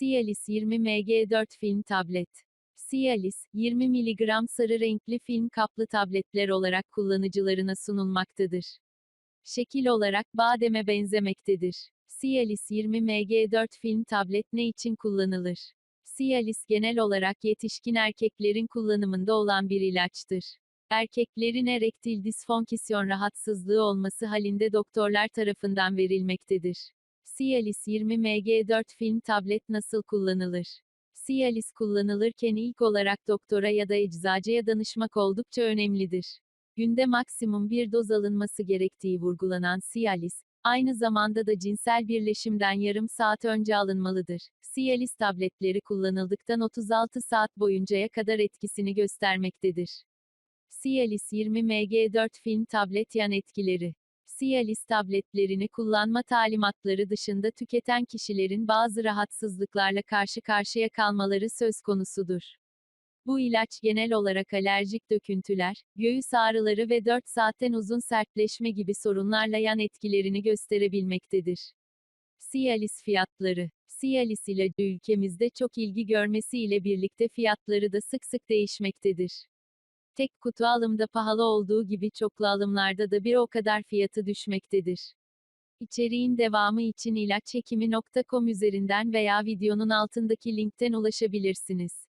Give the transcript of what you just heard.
Cialis 20 mg 4 film tablet. Cialis, 20 mg sarı renkli film kaplı tabletler olarak kullanıcılarına sunulmaktadır. Şekil olarak bademe benzemektedir. Cialis 20 mg 4 film tablet ne için kullanılır? Cialis genel olarak yetişkin erkeklerin kullanımında olan bir ilaçtır. Erkeklerin erektil disfonksiyon rahatsızlığı olması halinde doktorlar tarafından verilmektedir. Cialis 20 mg 4 film tablet nasıl kullanılır? Cialis kullanılırken ilk olarak doktora ya da eczacıya danışmak oldukça önemlidir. Günde maksimum bir doz alınması gerektiği vurgulanan Cialis, aynı zamanda da cinsel birleşimden yarım saat önce alınmalıdır. Cialis tabletleri kullanıldıktan 36 saat boyuncaya kadar etkisini göstermektedir. Cialis 20 mg 4 film tablet yan etkileri Cialis tabletlerini kullanma talimatları dışında tüketen kişilerin bazı rahatsızlıklarla karşı karşıya kalmaları söz konusudur. Bu ilaç genel olarak alerjik döküntüler, göğüs ağrıları ve 4 saatten uzun sertleşme gibi sorunlarla yan etkilerini gösterebilmektedir. Cialis fiyatları Cialis ilacı ülkemizde çok ilgi görmesiyle birlikte fiyatları da sık sık değişmektedir. Tek kutu alımda pahalı olduğu gibi çoklu alımlarda da bir o kadar fiyatı düşmektedir. İçeriğin devamı için ilaçhekimi.com üzerinden veya videonun altındaki linkten ulaşabilirsiniz.